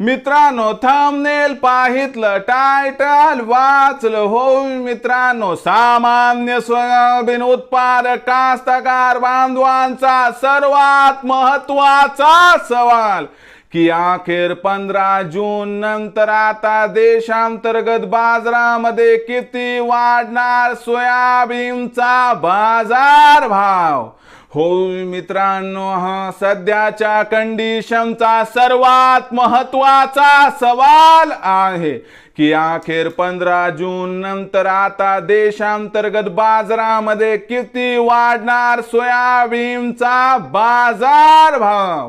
मित्रांनो थांबनेल पाहितलं टायटल वाचलं हो मित्रांनो. सामान्य सोयाबीन उत्पादक कास्तकार बांधवांचा सर्वात महत्त्वाचा सवाल की अखेर पंधरा जून नंतर आता देशांतर्गत बाजारामध्ये किती वाढणार सोयाबीनचा बाजार भाव? हो मित्रांनो हा सध्याच्या कंडिशनचा सर्वात महत्त्वाचा सवाल आहे की अखेर पंधरा जून नंतर आता देशांतर्गत बाजारामध्ये किती वाढणार सोयाबीनचा बाजार भाव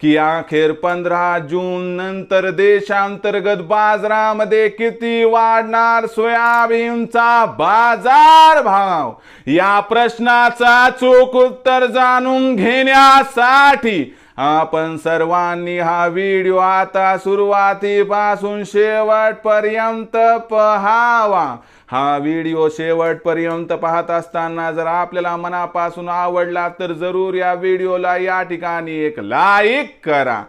की अखेर पंधरा जून नंतर देशांतर्गत बाजारामध्ये किती वाढणार सोयाबीनचा बाजार भाव या प्रश्नाचा चोख उत्तर जाणून घेण्यासाठी आपण सर्वांनी हा व्हिडिओ आता सुरुवातीपासून शेवटपर्यंत पहावा. हा व्हिडिओ शेवटपर्यंत पाहत असताना जर आपल्याला मनापासून आवडला तर जरूर या व्हिडिओला या ठिकाणी एक लाईक करा.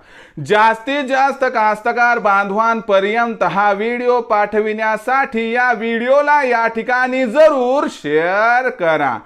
जास्तीत जास्त कास्तकार बांधवांपर्यंत हा व्हिडिओ पाठविण्यासाठी या व्हिडिओला या ठिकाणी जरूर शेअर करा.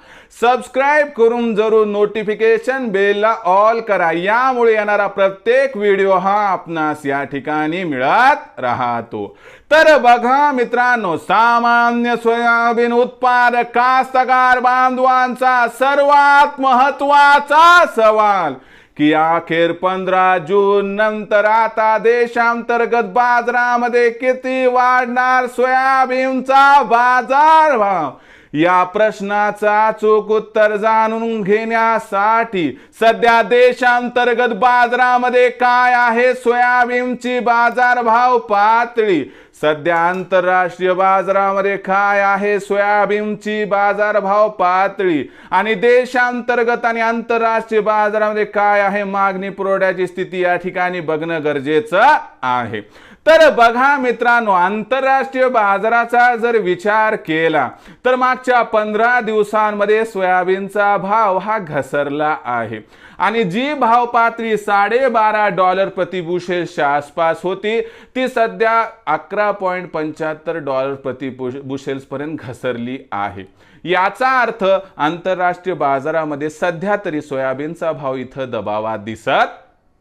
सबस्क्राईब करून जरूर नोटिफिकेशन बेलला ऑल करा. यामुळे येणारा प्रत्येक व्हिडिओ हा आपणास या ठिकाणी मिळत राहतो. तर बघा मित्रांनो सामान्य सोयाबीन उत्पादक कास्तकार बांधवांचा सर्वात महत्त्वाचा सवाल की अखेर पंधरा जून नंतर आता देशांतर्गत बाजारामध्ये किती वाढणार सोयाबीनचा बाजार भाव या प्रश्नाचा चूक उत्तर जाणून घेण्यासाठी सध्या देशांतर्गत बाजारामध्ये काय आहे? सोयाबीनची बाजारभाव पातळी सध्या आंतरराष्ट्रीय बाजारामध्ये काय आहे सोयाबीनची बाजारभाव पातळी. आणि देशांतर्गत आणि आंतरराष्ट्रीय बाजारामध्ये काय आहे मागणी पुरवठ्याची स्थिती या ठिकाणी बघणं गरजेचं आहे. तर बघा मित्रांनो आंतरराष्ट्रीय बाजाराचा जर विचार केला तर मागच्या पंधरा दिवसांमध्ये सोयाबीनचा भाव हा घसरला आहे. आणि जी भाव पातळी साडेबारा डॉलर प्रतिभूषेच्या आसपास होती ती सध्या अकरा पॉईंट पंच्याहत्तर डॉलर प्रति बुशेल्सपर्यंत घसरली आहे. याचा अर्थ आंतरराष्ट्रीय बाजारामध्ये सध्या तरी सोयाबीनचा भाव इथं दबावात दिसत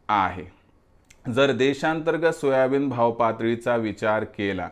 आहे. जर देशांतर्गत सोयाबीन भाव पातळीचा विचार केला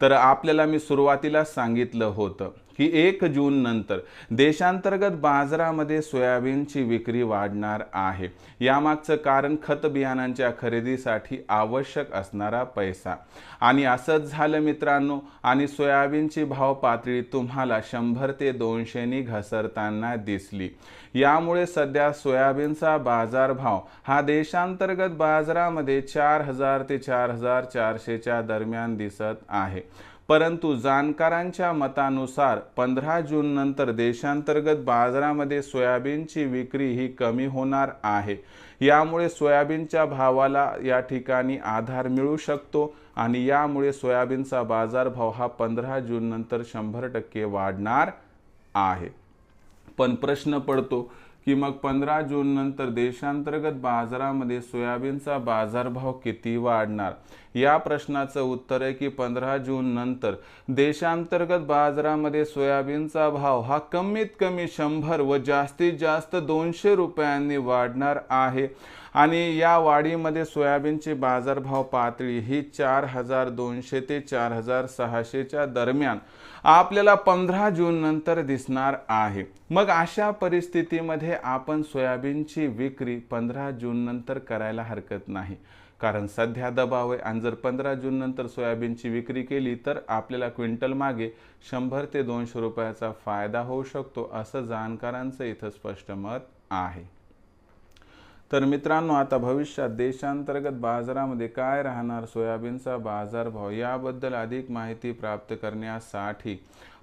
तर आपल्याला मी सुरुवातीला सांगितलं होतं की एक जून नंतर देशांतर्गत बाजारामध्ये सोयाबीनची विक्री वाढणार आहे. यामागचं कारण खत बियाणांच्या खरेदीसाठी आवश्यक असणारा पैसा. आणि असंच झालं मित्रांनो आणि सोयाबीनची भाव पातळी तुम्हाला शंभर ते दोनशेनी घसरताना दिसली. यामुळे सध्या सोयाबीनचा बाजारभाव हा देशांतर्गत बाजारामध्ये चार हजार ते चार हजार चारशेच्या दरम्यान दिसत आहे. परंतु जाणकारांच्या मतानुसार पंधरा जून नंतर देशांतर्गत बाजारामध्ये सोयाबीनची विक्री ही कमी होणार आहे. यामुळे सोयाबीनच्या भावाला या ठिकाणी आधार मिळू शकतो आणि यामुळे सोयाबीनचा बाजारभाव हा पंधरा जून नंतर शंभर टक्के वाढणार आहे. पण प्रश्न पडतो की मग पंधरा जून नंतर देशांतर्गत बाजारामध्ये सोयाबीनचा बाजारभाव किती वाढणार? या प्रश्नाचं उत्तर आहे की पंधरा जून नंतर देशांतर्गत बाजारामध्ये सोयाबीनचा भाव हा कमीत कमी शंभर व जास्तीत जास्त दोनशे रुपयांनी वाढणार आहे. आणि या वाढीमध्ये सोयाबीनची बाजारभाव पातळी ही चार हजार दोनशे ते चार हजार सहाशेच्या दरम्यान आपल्याला पंधरा जून नंतर दिसणार आहे. मग अशा परिस्थितीमध्ये आपण सोयाबीनची विक्री पंधरा जून नंतर करायला हरकत नाही. कारण सध्या दबाव आहे आणि जर पंधरा जून नंतर सोयाबीनची विक्री केली तर आपल्याला क्विंटल मागे शंभर ते दोनशे रुपयाचा फायदा होऊ शकतो असं जाणकारांचं इथं स्पष्ट मत आहे. तर मित्रांनो आता भविष्यात देशांतर्गत बाजारामध्ये काय राहणार? सोयाबीनचा बाजारभाव याबद्दल अधिक माहिती प्राप्त करण्यासाठी